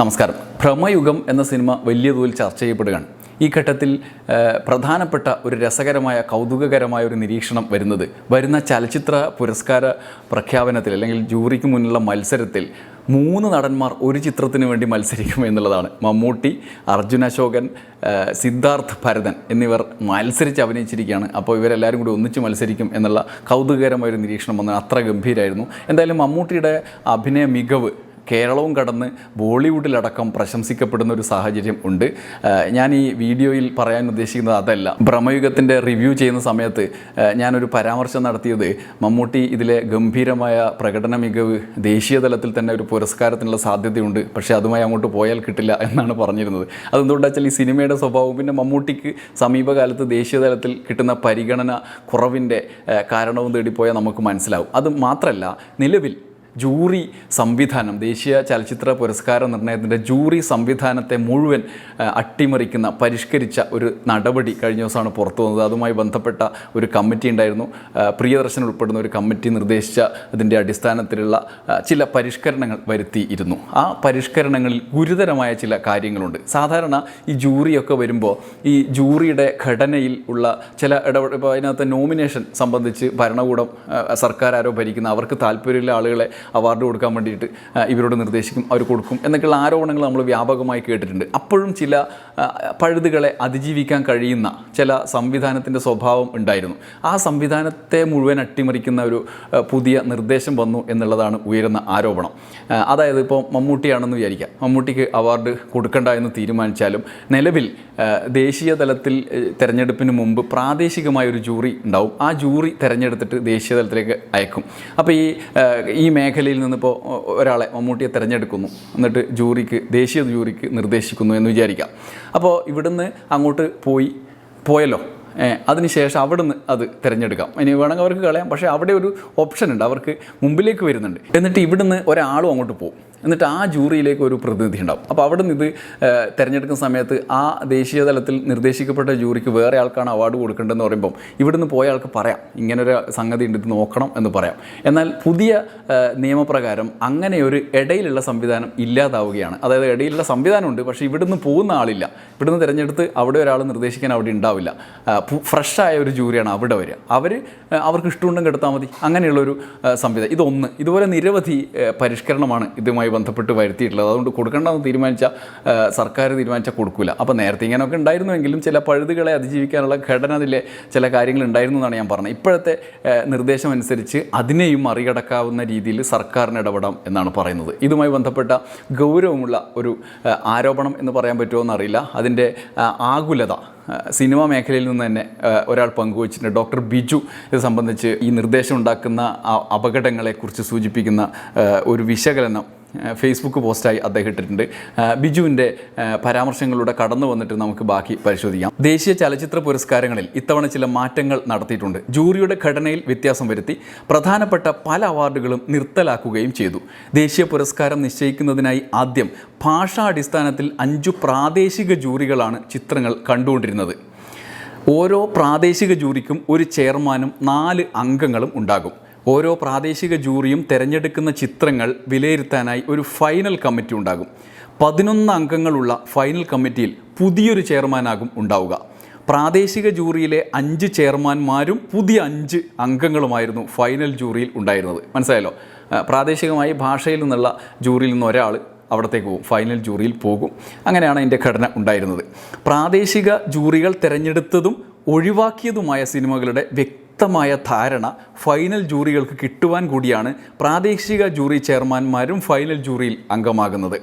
നമസ്കാരം. ഭ്രമയുഗം എന്ന സിനിമ വലിയ തോതിൽ ചർച്ച ചെയ്യപ്പെടുകയാണ്. ഈ ഘട്ടത്തിൽ പ്രധാനപ്പെട്ട ഒരു രസകരമായ കൗതുകകരമായ ഒരു നിരീക്ഷണം വരുന്നത് വരുന്ന ചലച്ചിത്ര പുരസ്കാര പ്രഖ്യാപനത്തിൽ അല്ലെങ്കിൽ ജൂറിക്ക് മുന്നിലുള്ള മത്സരത്തിൽ മൂന്ന് നടന്മാർ ഒരു ചിത്രത്തിന് വേണ്ടി മത്സരിക്കും എന്നുള്ളതാണ്. മമ്മൂട്ടി അർജുൻ അശോകൻ സിദ്ധാർത്ഥ് ഭരതൻ എന്നിവർ മത്സരിച്ച് അഭിനയിച്ചിരിക്കുകയാണ്. അപ്പോൾ ഇവരെല്ലാവരും കൂടി ഒന്നിച്ച് മത്സരിക്കും എന്നുള്ള കൗതുകകരമായ ഒരു നിരീക്ഷണം വന്നത് അത്ര ഗംഭീരമായിരുന്നു എന്തായാലും മമ്മൂട്ടിയുടെ അഭിനയ മികവ് കേരളവും കടന്ന് ബോളിവുഡിലടക്കം പ്രശംസിക്കപ്പെടുന്ന ഒരു സാഹചര്യം ഉണ്ട്. ഞാൻ ഈ വീഡിയോയിൽ പറയാൻ ഉദ്ദേശിക്കുന്നത് അതല്ല. ഭ്രമയുഗത്തിന്റെ റിവ്യൂ ചെയ്യുന്ന സമയത്ത് ഞാനൊരു പരാമർശം നടത്തിയത് മമ്മൂട്ടി ഇതിലെ ഗംഭീരമായ പ്രകടന മികവ് ദേശീയ തലത്തിൽ തന്നെ ഒരു പുരസ്കാരത്തിനുള്ള സാധ്യതയുണ്ട്. പക്ഷേ അതുമായി അങ്ങോട്ട് പോയാൽ കിട്ടില്ല എന്നാണ് പറഞ്ഞിരുന്നത്. അതെന്തുകൊണ്ടാ വെച്ചാൽ ഈ സിനിമയുടെ സ്വഭാവം പിന്നെ മമ്മൂട്ടിക്ക് സമീപകാലത്ത് ദേശീയ തലത്തിൽ കിട്ടുന്ന പരിഗണന കുറവിന്റെ കാരണവും തേടിപ്പോയാൽ നമുക്ക് മനസ്സിലാവും. അത് മാത്രമല്ല നിലവിൽ ജൂറി സംവിധാനം ദേശീയ ചലച്ചിത്ര പുരസ്കാര നിർണയത്തിന്റെ ജൂറി സംവിധാനത്തെ മുഴുവൻ അട്ടിമറിക്കുന്ന പരിഷ്കരിച്ച ഒരു നടപടി കഴിഞ്ഞ ദിവസമാണ് പുറത്തു വന്നത്. അതുമായി ബന്ധപ്പെട്ട ഒരു കമ്മിറ്റി ഉണ്ടായിരുന്നു. പ്രിയദർശൻ ഉൾപ്പെടുന്ന ഒരു കമ്മിറ്റി നിർദ്ദേശിച്ച അതിന്റെ അടിസ്ഥാനത്തിലുള്ള ചില പരിഷ്കരണങ്ങൾ വരുത്തിയിരുന്നു. ആ പരിഷ്കരണങ്ങളിൽ ഗുരുതരമായ ചില കാര്യങ്ങളുണ്ട്. സാധാരണ ഈ ജൂറിയൊക്കെ വരുമ്പോൾ ഈ ജൂറിയുടെ ഘടനയിൽ ഉള്ള ചില ഇടപെടൽ ഇപ്പോൾ അതിനകത്ത് നോമിനേഷൻ സംബന്ധിച്ച് ഭരണകൂടം സർക്കാർ ആരോ ഭരിക്കുന്ന അവർക്ക് താല്പര്യമുള്ള ആളുകളെ അവാർഡ് കൊടുക്കാൻ വേണ്ടിയിട്ട് ഇവരോട് നിർദ്ദേശിക്കും അവർ കൊടുക്കും എന്നൊക്കെയുള്ള ആരോപണങ്ങൾ നമ്മൾ വ്യാപകമായി കേട്ടിട്ടുണ്ട്. അപ്പോഴും ചില പഴുതുകളെ അതിജീവിക്കാൻ കഴിയുന്ന ചില സംവിധാനത്തിന്റെ സ്വഭാവം ഉണ്ടായിരുന്നു. ആ സംവിധാനത്തെ മുഴുവൻ അട്ടിമറിക്കുന്ന ഒരു പുതിയ നിർദ്ദേശം വന്നു എന്നുള്ളതാണ് ഉയരുന്ന ആരോപണം. അതായത് ഇപ്പോൾ മമ്മൂട്ടിയാണെന്ന് വിചാരിക്കാം. മമ്മൂട്ടിക്ക് അവാർഡ് കൊടുക്കണ്ട എന്ന് തീരുമാനിച്ചാലും നിലവിൽ ദേശീയ തലത്തിൽ തിരഞ്ഞെടുപ്പിന് മുമ്പ് പ്രാദേശികമായ ഒരു ജൂറി ഉണ്ടാവും. ആ ജൂറി തിരഞ്ഞെടുത്തിട്ട് ദേശീയ തലത്തിലേക്ക് അയക്കും. അപ്പോൾ ഈ ഈ ഈ മേഖലയിൽ നിന്നിപ്പോൾ ഒരാളെ മമ്മൂട്ടിയെ തിരഞ്ഞെടുക്കുന്നു. എന്നിട്ട് ജൂറിക്ക് ദേശീയ ജൂറിക്ക് നിർദ്ദേശിക്കുന്നു എന്ന് വിചാരിക്കാം. അപ്പോൾ ഇവിടുന്ന് അങ്ങോട്ട് പോയി പോയല്ലോ. അതിനുശേഷം അവിടെ നിന്ന് അത് തിരഞ്ഞെടുക്കാം. ഇനി വേണമെങ്കിൽ അവർക്ക് കളയാം. പക്ഷേ അവിടെ ഒരു ഓപ്ഷൻ ഉണ്ട് അവർക്ക് മുമ്പിലേക്ക് വരുന്നുണ്ട്. എന്നിട്ട് ഇവിടുന്ന് ഒരാളും അങ്ങോട്ട് പോകും. എന്നിട്ട് ആ ജൂറിയിലേക്ക് ഒരു പ്രതിനിധി ഉണ്ടാവും. അപ്പോൾ അവിടെ നിന്ന് ഇത് തിരഞ്ഞെടുക്കുന്ന സമയത്ത് ആ ദേശീയ തലത്തിൽ നിർദ്ദേശിക്കപ്പെട്ട ജൂറിക്ക് വേറെ ആൾക്കാണ് അവാർഡ് കൊടുക്കേണ്ടതെന്ന് പറയുമ്പം ഇവിടുന്ന് പോയ ആൾക്ക് പറയാം. ഇങ്ങനൊരു സംഗതി ഉണ്ട് ഇത് നോക്കണം എന്ന് പറയാം. എന്നാൽ പുതിയ നിയമപ്രകാരം അങ്ങനെ ഒരു ഇടയിലുള്ള സംവിധാനം ഇല്ലാതാവുകയാണ്. അതായത് ഇടയിലുള്ള സംവിധാനമുണ്ട് പക്ഷേ ഇവിടുന്ന് പോകുന്ന ആളില്ല. ഇവിടുന്ന് തിരഞ്ഞെടുത്ത് അവിടെ ഒരാൾ നിർദ്ദേശിക്കാൻ അവിടെ ഉണ്ടാവില്ല. ഫ്രഷായ ഒരു ജൂറിയാണ് അവിടെ വരിക. അവർ അവർക്ക് ഇഷ്ടമുണ്ടെങ്കിൽ എടുത്താൽ മതി. അങ്ങനെയുള്ളൊരു സംവിധാനം. ഇതൊന്ന്. ഇതുപോലെ നിരവധി പരിഷ്കരണമാണ് ഇതുമായി ബന്ധപ്പെട്ട് വരുത്തിയിട്ടുള്ളത്. അതുകൊണ്ട് കൊടുക്കേണ്ടതെന്ന് തീരുമാനിച്ച സർക്കാർ തീരുമാനിച്ചാൽ കൊടുക്കില്ല അപ്പോൾ നേരത്തെ ഇങ്ങനെയൊക്കെ ഉണ്ടായിരുന്നുവെങ്കിലും ചില പഴുതുകളെ അതിജീവിക്കാനുള്ള ഘടന അതിലെ ചില കാര്യങ്ങൾ ഉണ്ടായിരുന്നു എന്നാണ് ഞാൻ പറഞ്ഞത്. ഇപ്പോഴത്തെ നിർദ്ദേശം അനുസരിച്ച് അതിനെയും മറികടക്കാവുന്ന രീതിയിൽ സർക്കാരിന് ഇടപെടാം എന്നാണ് പറയുന്നത്. ഇതുമായി ബന്ധപ്പെട്ട ഗൗരവമുള്ള ഒരു ആരോപണം എന്ന് പറയാൻ പറ്റുമോ എന്നറിയില്ല. അതിന്റെ ആകുലത സിനിമ മേഖലയിൽ നിന്ന് തന്നെ ഒരാൾ പങ്കുവച്ചിട്ടുണ്ട്. ഡോക്ടർ ബിജു ഇത് സംബന്ധിച്ച് ഈ നിർദ്ദേശം ഉണ്ടാക്കുന്ന അപകടങ്ങളെക്കുറിച്ച് സൂചിപ്പിക്കുന്ന ഒരു വിശകലനം ഫേസ്ബുക്ക് പോസ്റ്റായി അദ്ദേഹം ഇട്ടിട്ടുണ്ട്. ബിജുവിന്റെ പരാമർശങ്ങളിലൂടെ കടന്നു വന്നിട്ട് നമുക്ക് ബാക്കി പരിശോധിക്കാം. ദേശീയ ചലച്ചിത്ര പുരസ്കാരങ്ങളിൽ ഇത്തവണ ചില മാറ്റങ്ങൾ നടത്തിയിട്ടുണ്ട്. ജൂറിയുടെ ഘടനയിൽ വ്യത്യാസം വരുത്തി പ്രധാനപ്പെട്ട പല അവാർഡുകളും നിർത്തലാക്കുകയും ചെയ്തു. ദേശീയ പുരസ്കാരം നിശ്ചയിക്കുന്നതിനായി ആദ്യം ഭാഷാടിസ്ഥാനത്തിൽ അഞ്ചു പ്രാദേശിക ജൂറികളാണ് ചിത്രങ്ങൾ കണ്ടുകൊണ്ടിരുന്നത്. ഓരോ പ്രാദേശിക ജൂറിക്കും ഒരു ചെയർമാനും നാല് അംഗങ്ങളും ഉണ്ടാകും. ഓരോ പ്രാദേശിക ജൂറിയും തിരഞ്ഞെടുക്കുന്ന ചിത്രങ്ങൾ വിലയിരുത്താനായി ഒരു ഫൈനൽ കമ്മിറ്റി ഉണ്ടാകും. പതിനൊന്ന് അംഗങ്ങളുള്ള ഫൈനൽ കമ്മിറ്റിയിൽ പുതിയൊരു ചെയർമാനാകും ഉണ്ടാവുക. പ്രാദേശിക ജൂറിയിലെ അഞ്ച് ചെയർമാൻമാരും പുതിയ അഞ്ച് അംഗങ്ങളുമായിരുന്നു ഫൈനൽ ജൂറിയിൽ ഉണ്ടായിരുന്നത്. മനസ്സിലായല്ലോ? പ്രാദേശികമായി ഭാഷയിൽ നിന്നുള്ള ജൂറിയിൽ നിന്ന് ഒരാൾ അവിടത്തേക്ക് പോകും. ഫൈനൽ ജൂറിയിൽ പോകും. അങ്ങനെയാണ് അതിന്റെ ഘടന ഉണ്ടായിരുന്നത്. പ്രാദേശിക ജൂറികൾ തിരഞ്ഞെടുത്തതും ഒഴിവാക്കിയതുമായ സിനിമകളുടെ വ്യക്തമായ ധാരണ ഫൈനൽ ജൂറികൾക്ക് കിട്ടുവാൻ കൂടിയാണ് പ്രാദേശിക ജൂറി ചെയർമാൻമാരും ഫൈനൽ ജൂറിയിൽ അംഗമാകുന്നത്.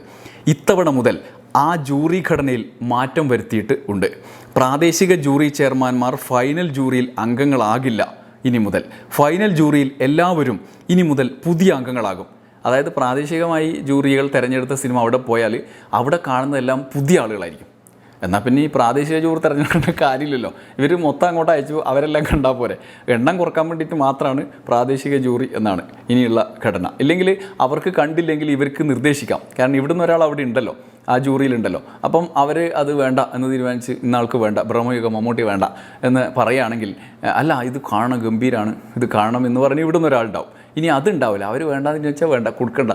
ഇത്തവണ മുതൽ ആ ജൂറി ഘടനയിൽ മാറ്റം വരുത്തിയിട്ട് ഉണ്ട്. പ്രാദേശിക ജൂറി ചെയർമാൻമാർ ഫൈനൽ ജൂറിയിൽ അംഗങ്ങളാകില്ല ഇനി മുതൽ. ഫൈനൽ ജൂറിയിൽ എല്ലാവരും ഇനി മുതൽ പുതിയ അംഗങ്ങളാകും. അതായത് പ്രാദേശികമായി ജൂറികൾ തിരഞ്ഞെടുത്ത സിനിമ അവിടെ പോയാൽ അവിടെ കാണുന്നതെല്ലാം പുതിയ ആളുകളായിരിക്കും. എന്നാൽ പിന്നെ ഈ പ്രാദേശിക ജൂറി തിരഞ്ഞെടുക്കേണ്ട കാര്യമില്ലല്ലോ. ഇവർ മൊത്തം അങ്ങോട്ട് അയച്ചു അവരെല്ലാം കണ്ടാൽ പോരെ. എണ്ണം കുറയ്ക്കാൻ വേണ്ടിയിട്ട് മാത്രമാണ് പ്രാദേശിക ജൂറി എന്നാണ് ഇനിയുള്ള ഘടന. ഇല്ലെങ്കിൽ അവർക്ക് കണ്ടില്ലെങ്കിൽ ഇവർക്ക് നിർദ്ദേശിക്കാം. കാരണം ഇവിടുന്ന് ഒരാൾ അവിടെ ഉണ്ടല്ലോ. ആ ജൂറിയിലുണ്ടല്ലോ അപ്പം അവർ അത് വേണ്ട എന്ന് തീരുമാനിച്ച് ഇന്നാൾക്ക് വേണ്ട ബ്രഹ്മയുഗം മമ്മൂട്ടി വേണ്ട എന്ന് പറയുകയാണെങ്കിൽ അല്ല ഇത് കാണണം ഗംഭീരാണ്. ഇത് കാണണം എന്ന് പറഞ്ഞ് ഇവിടുന്ന് ഒരാളുണ്ടാവും ഇനി അതുണ്ടാവില്ല. അവർ വേണ്ടാന്ന് ചോദിച്ചാൽ വേണ്ട കൊടുക്കണ്ട.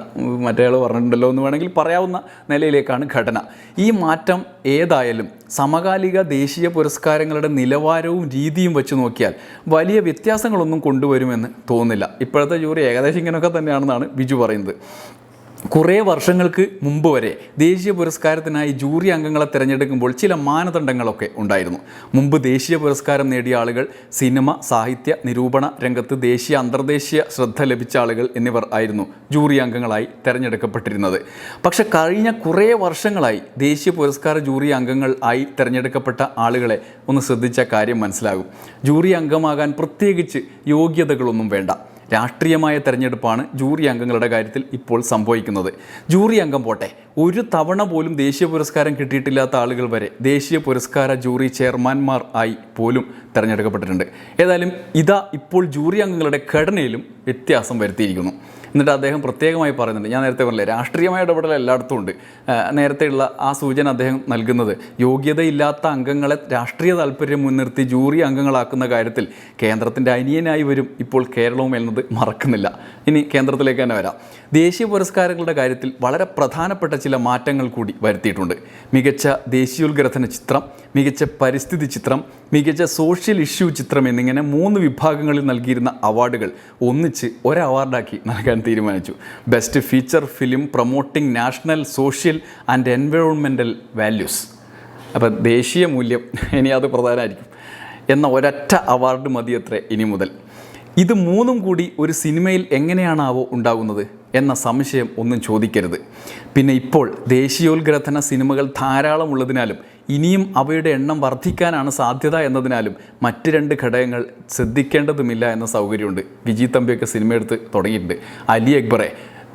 മറ്റേ പറഞ്ഞിട്ടുണ്ടല്ലോ എന്ന് വേണമെങ്കിൽ പറയാവുന്ന നിലയിലേക്കാണ് ഘടന. ഈ മാറ്റം ഏതായാലും സമകാലിക ദേശീയ പുരസ്കാരങ്ങളുടെ നിലവാരവും രീതിയും വെച്ച് നോക്കിയാൽ വലിയ വ്യത്യാസങ്ങളൊന്നും കൊണ്ടുവരുമെന്ന് തോന്നുന്നില്ല. ഇപ്പോഴത്തെ ജൂറി ഏകദേശം ഇങ്ങനെയൊക്കെ തന്നെയാണെന്നാണ് ബിജു പറയുന്നത്. കുറേ വർഷങ്ങൾക്ക് മുമ്പ് വരെ ദേശീയ പുരസ്കാരത്തിനായി ജൂറി അംഗങ്ങളെ തിരഞ്ഞെടുക്കുമ്പോൾ ചില മാനദണ്ഡങ്ങളൊക്കെ ഉണ്ടായിരുന്നു. മുമ്പ് ദേശീയ പുരസ്കാരം നേടിയ ആളുകൾ സിനിമ സാഹിത്യ നിരൂപണ രംഗത്ത് ദേശീയ അന്തർദേശീയ ശ്രദ്ധ ലഭിച്ച ആളുകൾ എന്നിവർ ആയിരുന്നു ജൂറി അംഗങ്ങളായി തിരഞ്ഞെടുക്കപ്പെട്ടിരുന്നത്. പക്ഷേ കഴിഞ്ഞ കുറേ വർഷങ്ങളായി ദേശീയ പുരസ്കാര ജൂറി അംഗങ്ങൾ ആയി തിരഞ്ഞെടുക്കപ്പെട്ട ആളുകളെ ഒന്ന് ശ്രദ്ധിച്ച കാര്യം മനസ്സിലാകും. ജൂറി അംഗമാകാൻ പ്രത്യേകിച്ച് യോഗ്യതകളൊന്നും വേണ്ട. രാഷ്ട്രീയമായ തെരഞ്ഞെടുപ്പാണ് ജൂറി അംഗങ്ങളുടെ കാര്യത്തിൽ ഇപ്പോൾ സംഭവിക്കുന്നത്. ജൂറി അംഗം പോട്ടെ ഒരു തവണ പോലും ദേശീയ പുരസ്കാരം കിട്ടിയിട്ടില്ലാത്ത ആളുകൾ വരെ ദേശീയ പുരസ്കാര ജൂറി ചെയർമാൻമാർ ആയി പോലും തിരഞ്ഞെടുക്കപ്പെട്ടിട്ടുണ്ട്. ഏതായാലും ഇതാ ഇപ്പോൾ ജൂറി അംഗങ്ങളുടെ ഘടനയിലും വ്യത്യാസം വരുത്തിയിരിക്കുന്നു. എന്നിട്ട് അദ്ദേഹം പ്രത്യേകമായി പറയുന്നുണ്ട്. ഞാൻ നേരത്തെ പറഞ്ഞില്ലേ രാഷ്ട്രീയമായ ഇടപെടൽ എല്ലായിടത്തും ഉണ്ട്. നേരത്തെയുള്ള ആ സൂചന അദ്ദേഹം നൽകുന്നത്. യോഗ്യതയില്ലാത്ത അംഗങ്ങളെ രാഷ്ട്രീയ താല്പര്യം മുൻനിർത്തി ജൂറി അംഗങ്ങളാക്കുന്ന കാര്യത്തിൽ കേന്ദ്രത്തിന്റെ അനിയനായി വരും ഇപ്പോൾ കേരളവും എന്നത് മറക്കുന്നില്ല. ഇനി കേന്ദ്രത്തിലേക്ക് തന്നെ വരാം. ദേശീയ പുരസ്കാരങ്ങളുടെ കാര്യത്തിൽ വളരെ പ്രധാനപ്പെട്ട ചില മാറ്റങ്ങൾ കൂടി വരുത്തിയിട്ടുണ്ട്. മികച്ച ദേശീയോത്ഗ്രഥന ചിത്രം മികച്ച പരിസ്ഥിതി ചിത്രം മികച്ച സോഷ്യൽ ഇഷ്യൂ ചിത്രം എന്നിങ്ങനെ മൂന്ന് വിഭാഗങ്ങളിൽ നൽകിയിരുന്ന അവാർഡുകൾ ഒന്നിച്ച് ഒരു അവാർഡാക്കി നൽകാൻ തീരുമാനിച്ചു. Best feature film promoting national social and എൻവയോൺമെന്റൽ values അപ്പം ദേശീയ മൂല്യം ഇനി അത് പ്രധാനമായിരിക്കും. എന്ന ഒരൊറ്റ അവാർഡ് മതിയത്രേ ഇനി മുതൽ. ഇത് മൂന്നും കൂടി ഒരു സിനിമയിൽ എങ്ങനെയാണാവോ ഉണ്ടാകുന്നത് എന്ന സംശയം ഒന്നും ചോദിക്കരുത്. പിന്നെ ഇപ്പോൾ ദേശീയോത്ഗ്രഥന സിനിമകൾ ധാരാളമുള്ളതിനാലും ഇനിയും അവയുടെ എണ്ണം വർദ്ധിക്കാനാണ് സാധ്യത എന്നതിനാലും മറ്റ് രണ്ട് ഘടകങ്ങൾ ശ്രദ്ധിക്കേണ്ടതുമില്ല എന്ന സൗകര്യമുണ്ട്. വിജി തമ്പിയൊക്കെ സിനിമ എടുത്ത് തുടങ്ങിയിട്ടുണ്ട്. അലി അക്ബറെ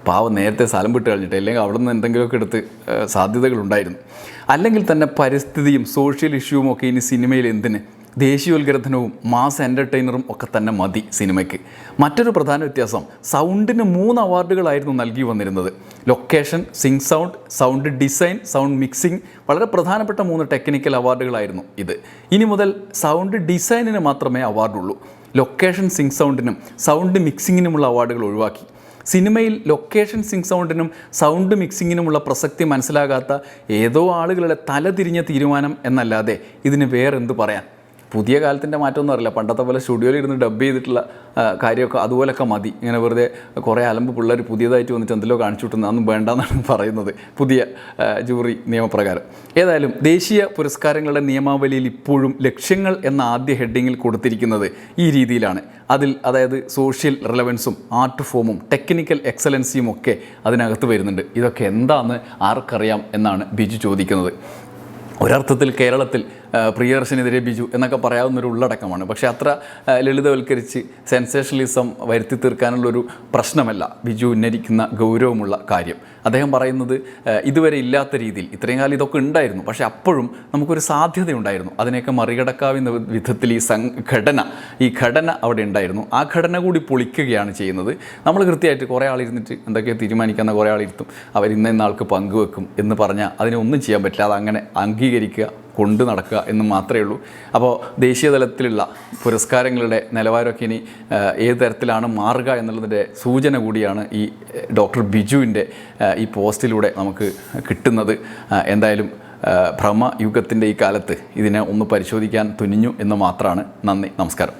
പാവം നേരത്തെ സ്ഥലം വിട്ട് കഴിഞ്ഞിട്ട് അല്ലെങ്കിൽ അവിടെ നിന്ന് എന്തെങ്കിലുമൊക്കെ എടുത്ത് സാധ്യതകളുണ്ടായിരുന്നു. അല്ലെങ്കിൽ തന്നെ പരിസ്ഥിതിയും സോഷ്യൽ ഇഷ്യൂവും ഒക്കെ ഇനി സിനിമയിൽ എന്തിന്? ദേശീയോത്ഗ്രഥനവും മാസ് എന്റർടൈനറും ഒക്കെ തന്നെ മതി സിനിമയ്ക്ക്. മറ്റൊരു പ്രധാന വ്യത്യാസം സൗണ്ടിന് മൂന്ന് അവാർഡുകളായിരുന്നു നൽകി വന്നിരുന്നത്. Location sync sound sound design sound mixing വളരെ പ്രധാനപ്പെട്ട മൂന്ന് ടെക്നിക്കൽ അവാർഡുകളായിരുന്നു ഇത്. ഇനി മുതൽ സൗണ്ട് ഡിസൈനിന് മാത്രമേ അവാർഡുള്ളൂ. ലൊക്കേഷൻ സിങ് സൗണ്ടിനും സൗണ്ട് മിക്സിങ്ങിനുമുള്ള അവാർഡുകൾ ഒഴിവാക്കി. സിനിമയിൽ ലൊക്കേഷൻ സിങ് സൗണ്ടിനും സൗണ്ട് മിക്സിങ്ങിനുമുള്ള പ്രസക്തി മനസ്സിലാകാത്ത ഏതോ ആളുകളുടെ തലതിരിഞ്ഞ തീരുമാനം എന്നല്ലാതെ ഇതിന് വേറെന്ത് പറയാൻ? പുതിയ കാലത്തിന്റെ മാറ്റമൊന്നും അറിയില്ല. പണ്ടത്തെ പോലെ സ്റ്റുഡിയോയിൽ ഇരുന്ന് ഡബ് ചെയ്തിട്ടുള്ള കാര്യമൊക്കെ അതുപോലൊക്കെ മതി. ഇങ്ങനെ വെറുതെ കുറേ അലമ്പ് പിള്ളേർ പുതിയതായിട്ട് വന്നിട്ട് എന്തെല്ലോ കാണിച്ചു വിട്ടുന്നത് അതൊന്നും വേണ്ടെന്നാണ് പറയുന്നത്. പുതിയ ജൂറി നിയമപ്രകാരം. ഏതായാലും ദേശീയ പുരസ്കാരങ്ങളുടെ നിയമാവലിയിൽ ഇപ്പോഴും ലക്ഷ്യങ്ങൾ എന്ന ആദ്യ ഹെഡിങ്ങിൽ കൊടുത്തിരിക്കുന്നത് ഈ രീതിയിലാണ്. അതിൽ അതായത് സോഷ്യൽ റിലവൻസും ആർട്ട് ഫോമും ടെക്നിക്കൽ എക്സലൻസിയും ഒക്കെ അതിനകത്ത് വരുന്നുണ്ട്. ഇതൊക്കെ എന്താണെന്ന് ആർക്കറിയാം എന്നാണ് ബിജു ചോദിക്കുന്നത്. ഒരർത്ഥത്തിൽ കേരളത്തിൽ പ്രിയദർശനെതിരെ ബിജു എന്നൊക്കെ പറയാവുന്നൊരു ഉള്ളടക്കമാണ്. പക്ഷേ അത്ര ലളിതവൽക്കരിച്ച് സെൻസേഷണലിസം വരുത്തി തീർക്കാനുള്ളൊരു പ്രശ്നമല്ല ബിജു ഉന്നയിക്കുന്ന ഗൗരവമുള്ള കാര്യം. അദ്ദേഹം പറയുന്നത് ഇതുവരെ ഇല്ലാത്ത രീതിയിൽ. ഇത്രയും കാലം ഇതൊക്കെ ഉണ്ടായിരുന്നു. പക്ഷേ അപ്പോഴും നമുക്കൊരു സാധ്യതയുണ്ടായിരുന്നു. അതിനെയൊക്കെ മറികടക്കാവുന്ന വിധത്തിൽ ഈ സംഘടന ഈ ഘടന അവിടെ ഉണ്ടായിരുന്നു. ആ ഘടന കൂടി പൊളിക്കുകയാണ് ചെയ്യുന്നത്. നമ്മൾ കൃത്യമായിട്ട് കുറേ ആളിരുന്നിട്ട് എന്തൊക്കെയോ തീരുമാനിക്കുന്ന കുറേ ആളിരുത്തും. അവർ ഇന്ന ഇന്ന പങ്കുവെക്കും എന്ന് പറഞ്ഞാൽ അതിനെ ഒന്നും ചെയ്യാൻ പറ്റില്ല. അതങ്ങനെ അംഗീകരിക്കുക കൊണ്ടു നടക്കുക എന്ന് മാത്രമേ ഉള്ളൂ. അപ്പോൾ ദേശീയ തലത്തിലുള്ള പുരസ്കാരങ്ങളുടെ നിലവാരമൊക്കെ ഇനി ഏത് തരത്തിലാണ് മാറുക എന്നുള്ളതിന്റെ സൂചന കൂടിയാണ് ഈ ഡോക്ടർ ബിജുവിന്റെ ഈ പോസ്റ്റിലൂടെ നമുക്ക് കിട്ടുന്നത്. എന്തായാലും ഭ്രമ ഭ്രമയുഗത്തിന്റെ ഈ കാലത്ത് ഇതിനെ ഒന്ന് പരിശോധിക്കാൻ തുനിഞ്ഞു എന്ന് മാത്രമാണ്. നന്ദി നമസ്കാരം.